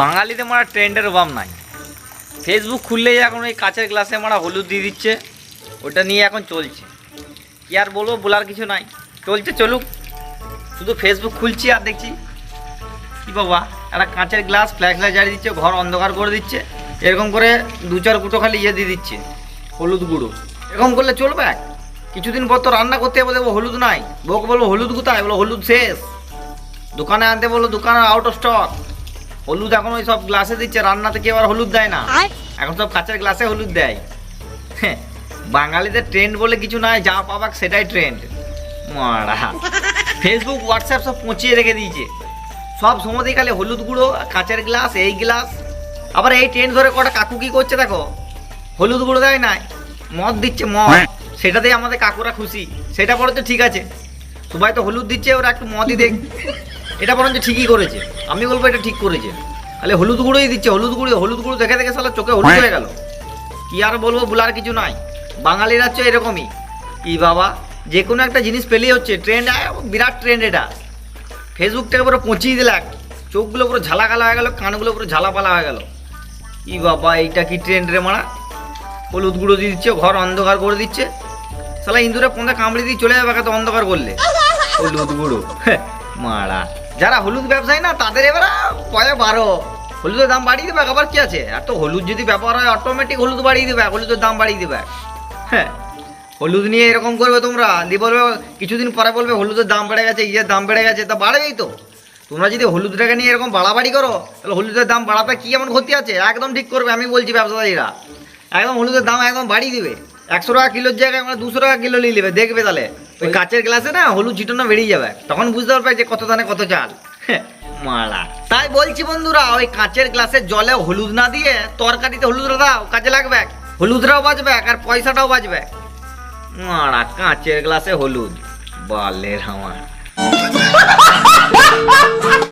বাঙালিতে মারা ট্রেন্ডের অভাব নাই। ফেসবুক খুললেই এখন ওই কাচের গ্লাসে মারা হলুদ দিয়ে দিচ্ছে, ওটা নিয়ে এখন চলছে। কি আর বলব, বলার কিছু নাই। চলছে, চলুক। শুধু ফেসবুক খুলছি আর দেখছি। কি বাবা, একটা কাঁচের গ্লাস ফ্ল্যাশ লাইট জ্বালিয়ে দিচ্ছে, ঘর অন্ধকার করে দিচ্ছে। এরকম করে দু চার কুটো খালি ইয়ে দিয়ে দিচ্ছে, হলুদ গুঁড়ো। এরকম করলে চলবে? কিছুদিন পর তো রান্না করতে দেখব হলুদ নাই। বউকে বলব, হলুদ কোথায়? বলো, হলুদ শেষ। দোকানে আনতে বলল দোকানে আউট অফ স্টক হলুদ এখন ওই সব গ্লাসে দিচ্ছে রান্নাতে কেউ আর হলুদ দেয় না। এখন সব কাঁচের গ্লাসে হলুদ দেয়। হ্যাঁ, বাঙালিদের ট্রেন্ড বলে কিছু নাই যা পাবাক সেটাই ট্রেন্ড মারা। ফেসবুক হোয়াটসঅ্যাপ সব পচিয়ে রেখে দিয়েছে। সব সময়তেই খালি হলুদ গুঁড়ো কাঁচের গ্লাস এই গ্লাস আবার এই ট্রেন্ড ধরে কটা কাকু কি করছে দেখো? হলুদ গুঁড়ো দেয় নাই মদ দিচ্ছে মদ। সেটাতেই আমাদের কাকুরা খুশি। সেটা বরঞ্চ ঠিক আছে। সবাই তো হলুদ দিচ্ছে ওরা একটু মদই দেখ। এটা বরঞ্চ ঠিকই করেছে। আমি বলব এটা ঠিক করেছে। তাহলে হলুদ গুঁড়োই দিচ্ছে হলুদ গুঁড়ো হলুদ গুঁড়ো দেখে দেখে সালা চোখে হলুদ হয়ে। গেল। কি আর বলব বলার কিছু নাই। বাঙালিরা হচ্ছে এরকমই। ই বাবা যে কোনো একটা জিনিস পেলেই হচ্ছে ট্রেন্ড বিরাট ট্রেন্ড এটা। ফেসবুকটাকে পুরো পচিয়ে দিলাক চোখগুলো পুরো ঝালাকালা হয়ে গেল কানগুলো পুরো ঝালাপালা হয়ে গেল। ই বাবা এইটা কি ট্রেন্ড রে মারা? হলুদ গুঁড়ো দিয়ে দিচ্ছে ঘর অন্ধকার করে দিচ্ছে। সালা ইন্দুরে পন্দা কামড়ে দিয়ে চলে যাবে তো অন্ধকার করলে। হলুদ গুঁড়ো। হ্যাঁ, মারা। যারা হলুদ ব্যবসায়ী না তাদের এবার পয়সা বারো। হলুদের দাম বাড়িয়ে দেবে আবার কি আছে? আর তো হলুদ যদি ব্যবহার হয় অটোমেটিক হলুদ বাড়িয়ে দেবে হলুদের দাম বাড়িয়ে দেবে। হ্যাঁ হলুদ নিয়ে এরকম করবে তোমরা। দিয়ে বলবে কিছুদিন পরে বলবে হলুদের দাম বেড়ে গেছে ইয়ের দাম বেড়ে গেছে তা বাড়বেই তো। তোমরা যদি হলুদটাকে নিয়ে এরকম বাড়াবাড়ি করো তাহলে হলুদের দাম বাড়াতে কি এমন ক্ষতি আছে? একদম ঠিক করবে আমি বলছি ব্যবসায়ীরা। একদম হলুদের দাম একদম বাড়িয়ে দিবে। একশো টাকা কিলোর জায়গায় আমরা দুশো টাকা কিলো নিয়ে নেবে দেখবে তাহলে। ওই কাচের গ্লাসে না হলুদ ছিটানো বেরিয়ে যাবে। তখন বুঝতে পারবে যে কত দানে কত চাল। হ্যাঁ, মারা তাই বলছি বন্ধুরা, ওই কাঁচের গ্লাসের জলে হলুদ না দিয়ে তরকারিতে হলুদরা দাও, কাজে লাগবে? হলুদরাও বাঁচবে আর পয়সাটাও বাঁচবে মারা কাঁচের গ্লাসে হলুদ। বালের আমার